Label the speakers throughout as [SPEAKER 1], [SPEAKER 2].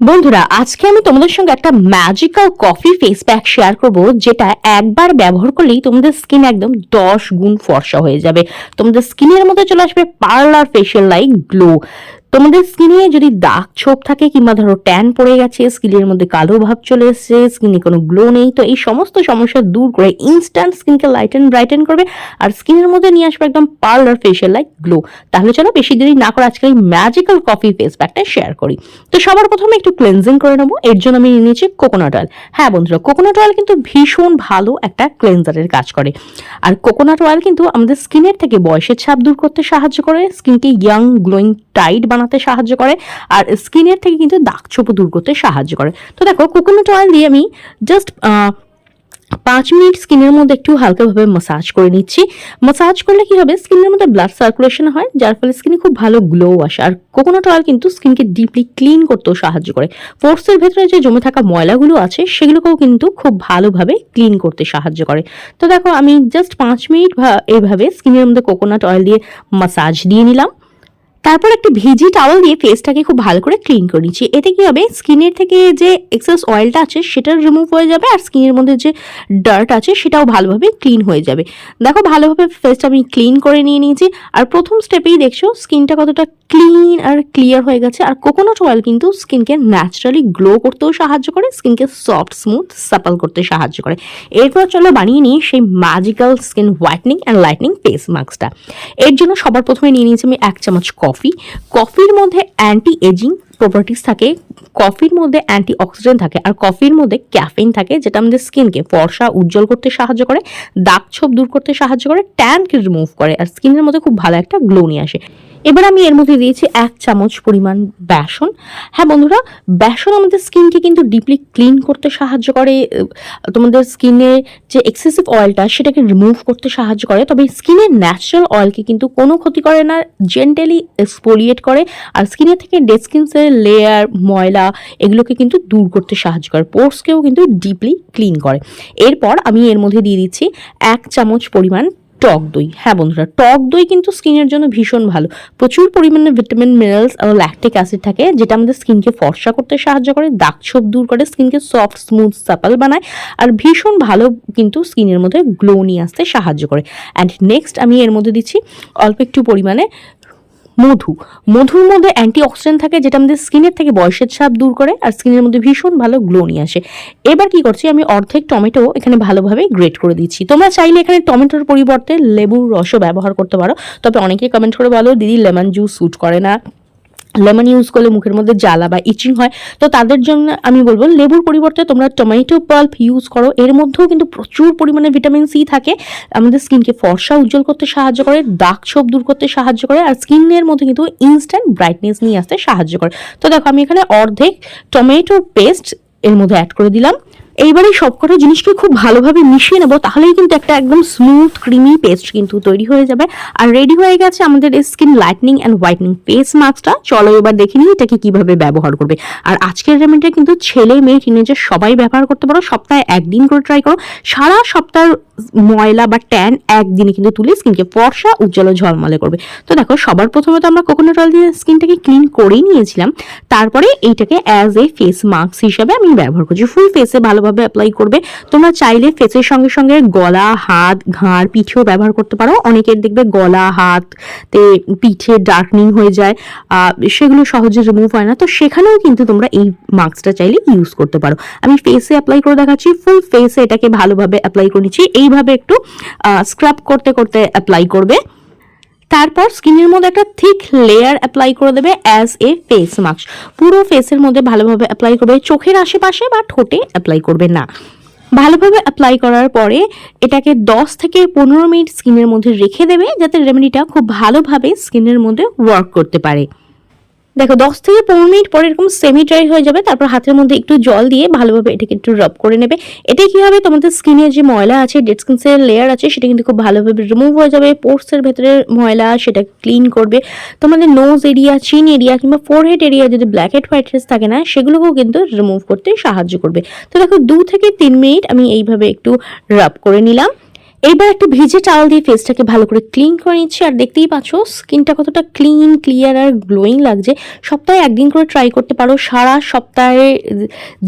[SPEAKER 1] বন্ধুরা, আজকে আমি তোমাদের সঙ্গে একটা magical coffee face pack share করব, যেটা একবার ব্যবহার করলেই তোমাদের স্কিন একদম দশ গুণ ফর্সা হয়ে যাবে। তোমাদের স্কিনের মধ্যে চলে আসবে পার্লার ফেশিয়াল লাইক গ্লো তোমাদের স্কিনে যদি দাগ ছোপ থাকে কিংবা ধরো ট্যান পড়ে গেছে স্কিনের মধ্যে কালো ভাব চলে এসেছে স্কিনে কোনো গ্লো নেই, তো এই সমস্ত সমস্যা দূর করে ইনস্ট্যান্ট স্কিনকে লাইটেন ব্রাইটেন করবে আর স্কিনের মধ্যে নিয়ে আসবে একদম পার্লার ফেশিয়াল লাইক গ্লো তাহলে চলো বেশি দেরি না করে আজকে এই ম্যাজিক্যাল কফি ফেস প্যাকটা শেয়ার করি। তো সবার প্রথমে একটু ক্লেনজিং করে নেব। এর জন্য আমি নিয়ে নিয়েছি কোকোনাট অয়েল হ্যাঁ বন্ধুরা কোকোনাট অয়েল কিন্তু ভীষণ ভালো একটা ক্লেনজারের কাজ করে। আর কোকোনাট অয়েল কিন্তু আমাদের স্কিনের থেকে বয়সের ছাপ দূর করতে সাহায্য করে। স্কিনকে ইয়াং গ্লোয়িং টাইট বানাতে সাহায্য করে, আর স্কিনের থেকে কিন্তু দাগ ছোপ দূর করতে সাহায্য করে। তো দেখো কোকোনাট অয়েল দিয়ে আমি জাস্ট পাঁচ মিনিট স্কিনের মধ্যে একটু হালকাভাবে মাসাজ করে নিচ্ছি। মাসাজ করলে কি হবে? স্কিনের মধ্যে ব্লাড সার্কুলেশন হয়, যার ফলে স্কিনে খুব ভালো গ্লো আসে। আর কোকোনাট অয়েল কিন্তু স্কিনকে ডিপলি ক্লিন করতেও সাহায্য করে। ফোর্সের ভেতরে যে জমে থাকা ময়লাগুলো আছে, সেগুলোকেও কিন্তু খুব ভালোভাবে ক্লিন করতে সাহায্য করে। তো দেখো, আমি জাস্ট পাঁচ মিনিট এইভাবে স্কিনের মধ্যে কোকোনাট অয়েল দিয়ে মাসাজ দিয়ে নিলাম। তারপর একটা ভিজি টাওয়াল দিয়ে ফেসটাকে খুব ভালো করে ক্লিন করে নিচ্ছি। এতে কি হবে? স্কিনের থেকে যে এক্সেস অয়েলটা আছে, সেটা রিমুভ হয়ে যাবে আর স্কিনের মধ্যে যে ডার্ট আছে, সেটাও ভালোভাবে ক্লিন হয়ে যাবে। দেখো, ভালোভাবে ফেসটা আমি ক্লিন করে নিয়ে নিয়েছি। আর প্রথম স্টেপেই দেখছ, স্কিনটা কতটা ক্লিন আর ক্লিয়ার হয়ে গেছে। আর কোকোনাট অয়েল কিন্তু স্কিনকে ন্যাচারালি গ্লো করতেও সাহায্য করে, স্কিনকে সফট স্মুথ সাপাল করতে সাহায্য করে। এরপর চলো বানিয়ে নিই সেই magical skin whitening and lightening face মাস্কটা এর জন্য সবার প্রথমে নিয়ে নিয়েছি আমি এক চামচ কফি কফির মধ্যে অ্যান্টি এজিং প্রপার্টিস থাকে কফির মধ্যে অ্যান্টি অক্সিডেন্ট থাকে আর কফির মধ্যে ক্যাফিন থাকে, যেটা আমাদের স্কিনকে ফর্সা, উজ্জ্বল করতে সাহায্য করে, দাগ ছোপ দূর করতে সাহায্য করে ট্যানকে রিমুভ করে আর স্কিনের মধ্যে খুব ভালো একটা গ্লো নিয়ে আসে। এবার আমি এর মধ্যে দিয়েছি এক চামচ পরিমাণ বেসন। হ্যাঁ বন্ধুরা, বেসন আমাদের স্কিনকে কিন্তু ডিপলি ক্লিন করতে সাহায্য করে। তোমাদের স্কিনে যে এক্সেসিভ অয়েলটা সেটাকে রিমুভ করতে সাহায্য করে। তবে স্কিনের ন্যাচারাল অয়েলকে কিন্তু কোনো ক্ষতি করে না জেন্টালি এক্সপোলিয়েট করে। আর স্কিনের থেকে ডেড স্কিনসের লেয়ার ময়লা এগুলোকে কিন্তু দূর করতে সাহায্য করে। পোর্সকেও কিন্তু ডিপলি ক্লিন করে। এরপর আমি এর মধ্যে দিয়ে দিচ্ছি এক চামচ পরিমাণ টক দই। হ্যাঁ বন্ধুরা, টক দই কিন্তু স্কিনের জন্য ভীষণ ভালো। প্রচুর পরিমাণে ভিটামিন, মিনারেলস এবং ল্যাকটিক অ্যাসিড থাকে, যেটা আমাদের স্কিনকে ফর্সা করতে সাহায্য করে, দাগ ছোপ দূর করে, স্কিনকে সফট স্মুথ সাপাল বানায়, আর ভীষণ ভালো কিন্তু স্কিনের মধ্যে গ্লো নিয়ে আসতে সাহায্য করে। অ্যান্ড নেক্সট আমি এর মধ্যে দিচ্ছি অল্প একটু পরিমাণে মধু। মধুর মধ্যে অ্যান্টিঅক্সিডেন্ট থাকে যেটা আমাদের স্কিনের থেকে বয়সের ছাপ দূর করে আর স্কিনের মধ্যে ভীষণ ভালো গ্লো নিয়ে আসে। এবার কি করছি, আমি অর্ধেক টমেটো এখানে ভালোভাবে গ্রেট করে দিচ্ছি। তোমরা চাইলে এখানে টমেটোর পরিবর্তে লেবুর রসও ব্যবহার করতে পারো। তবে অনেকে কমেন্ট করে বলো, দিদি লেমন জুস স্যুট করে না। লেমন ইউজ করলে মুখের মধ্যে জ্বালা বা ইচিং হয়। তো তাদের জন্য আমি বলব, লেবুর পরিবর্তে তোমরা টমেটো পাল্প ইউজ করো। এর মধ্যেও কিন্তু প্রচুর পরিমাণে ভিটামিন সি থাকে। আমাদের স্কিনকে ফর্সা উজ্জ্বল করতে সাহায্য করে দাগ ছোপ দূর করতে সাহায্য করে, আর স্কিনের মধ্যে কিন্তু ইনস্ট্যান্ট ব্রাইটনেস নিয়ে আসতে সাহায্য করে। তো দেখো, আমি এখানে অর্ধেক টমেটো পেস্ট এর মধ্যে অ্যাড করে দিলাম। এইবারে সবকটা জিনিসকে খুব ভালোভাবে মিশিয়ে নেব, তাহলেই কিন্তু একটা একদম স্মুথ ক্রিমি পেস্ট কিন্তু তৈরি হয়ে যাবে। আর রেডি হয়ে গেছে আমাদের skin lightening and whitening face মাস্কটা চলো এবার দেখে নিই এটাকে কীভাবে ব্যবহার করবে। আর আজকের রেমেডিটা কিন্তু ছেলে, মেয়ে টিনেজার সবাই ব্যবহার করতে পারো, সপ্তাহে একদিন করে ট্রাই করো। সারা সপ্তাহ ময়লা বা ট্যান একদিনে কিন্তু তুলে স্কিনকে ফর্সা, উজ্জ্বল ঝলমলে করবে। তো দেখো, সবার প্রথমে তো আমরা কোকোনাট অয়েল দিয়ে স্কিনটাকে ক্লিন করেই নিয়েছিলাম। তারপরে এইটাকে অ্যাজ এ ফেস মাস্ক হিসাবে আমি ব্যবহার করছি। ফুল ফেসে ভালোভাবে অ্যাপ্লাই করবে। তোমরা চাইলে ফেসের সঙ্গে সঙ্গে গলা, হাত, ঘাড়, পিঠেও ব্যবহার করতে পারো। অনেকের দেখবে গলা হাততে পিঠে ডার্কনিং হয়ে যায়। সেগুলো সহজে রিমুভ হয় না। তো সেখানেও কিন্তু তোমরা এই মাস্কটা চাইলে ইউজ করতে পারো। আমি ফেসে অ্যাপ্লাই করে দেখাচ্ছি। ফুল ফেসে এটাকে ভালোভাবে অ্যাপ্লাই করে নিচ্ছি। এইভাবে একটু স্ক্রাব করতে করতে অ্যাপ্লাই করবে। তারপর স্কিনের মধ্যে একটা থিক লেয়ার অ্যাপ্লাই করে দেবে অ্যাজ এ ফেস মাস্ক পুরো ফেসের মধ্যে ভালোভাবে অ্যাপ্লাই করবে। চোখের আশেপাশে বা ঠোঁটে অ্যাপ্লাই করবে না। ভালোভাবে অ্যাপ্লাই করার পরে এটাকে 10 থেকে পনেরো মিনিট স্কিনের মধ্যে রেখে দেবে, যাতে রেমেডিটা খুব ভালোভাবে স্কিনের মধ্যে ওয়ার্ক করতে পারে। দেখো, দশ থেকে পনেরো মিনিট পরে এরকম সেমি ড্রাই হয়ে যাবে, তারপর হাতের মধ্যে একটু জল দিয়ে ভালোভাবে এটাকে একটু রব করে নেবে। এতে কি হবে? তোমাদের স্কিনের যে ময়লা আছে ডেড স্কিনসের লেয়ার আছে, সেটা কিন্তু খুব ভালোভাবে রিমুভ হয়ে যাবে পোর্সের ভেতরে ময়লা সেটা ক্লিন করবে। তোমাদের নোজ এরিয়া চিন এরিয়া কিংবা ফোরহেড এরিয়া যদি ব্ল্যাক হেড হোয়াইট হেডস থাকে না, সেগুলোকেও কিন্তু রিমুভ করতে সাহায্য করবে। তো দেখো, দু থেকে তিন মিনিট আমি এইভাবে একটু রাব করে নিলাম। এইবার একটা ভিজে টাওয়াল দিয়ে ফেসটাকে ভালো করে ক্লিন করে নিচ্ছি। আর দেখতেই পাচ্ছ স্কিনটা কতটা ক্লিন ক্লিয়ার আর গ্লোয়িং লাগছে। সপ্তাহে একদিন করে ট্রাই করতে পারো। সারা সপ্তাহে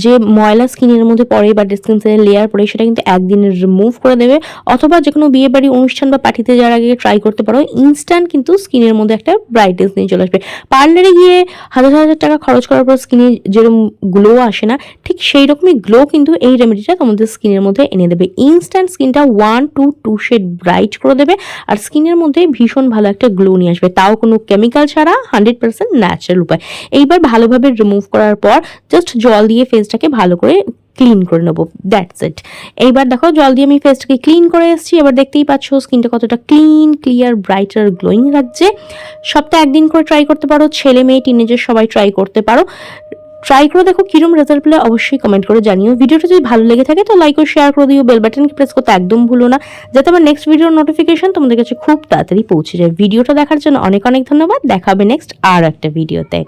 [SPEAKER 1] যে ময়লা স্কিনের মধ্যে পড়ে বা ডিসক্রিপশনের লেয়ার পড়ে, সেটা কিন্তু একদিনে রিমুভ করে দেবে। অথবা যে কোনো বিয়ে বাড়ি অনুষ্ঠান বা পার্টিতে যাওয়ার আগে ট্রাই করতে পারো। ইনস্ট্যান্ট কিন্তু স্কিনের মধ্যে একটা ব্রাইটনেস নিয়ে চলে আসবে। পার্লারে গিয়ে হাজার হাজার টাকা খরচ করার পর স্কিনে যেরকম গ্লো আসে না, ঠিক সেই রকমই গ্লো কিন্তু এই রেমেডিটা তোমাদের স্কিনের মধ্যে এনে দেবে। ইনস্ট্যান্ট স্কিনটা one to two shade bright করে দেবে আর স্কিনের মধ্যে ভীষণ ভালো একটা গ্লো নিয়ে আসবে। তাও কোনো কেমিক্যাল ছাড়া হান্ড্রেড পার্সেন্ট ন্যাচারাল উপায়। এইবার ভালোভাবে রিমুভ করার পর জাস্ট জল দিয়ে ফেসটাকে ভালো করে ক্লিন করে নেব। দ্যাটস ইট এইবার দেখো, জল দিয়ে আমি ফেসটাকে ক্লিন করে এসেছি। এবার দেখতেই পাচ্ছ স্কিনটা কতটা ক্লিন ক্লিয়ার ব্রাইট আর গ্লোয়িং লাগছে। সপ্তাহে একদিন করে ট্রাই করতে পারো। ছেলে মেয়ে টিনেজার সবাই ট্রাই করতে পারো। ট্রাই করে দেখো কিরম রেজাল্ট পেলে অবশ্যই কমেন্ট করে জানিও। ভিডিওটা যদি ভালো লেগে থাকে তো লাইক ও শেয়ার করে দিও। বেল বাটন প্রেস করতে একদম ভুলো না। যাতে আমার নেক্সট ভিডিওর নোটিফিকেশন তোমাদের কাছে খুব তাড়াতাড়ি পৌঁছে যায়। ভিডিওটা দেখার জন্য অনেক অনেক ধন্যবাদ। দেখাবে নেক্সট আর একটা ভিডিওতে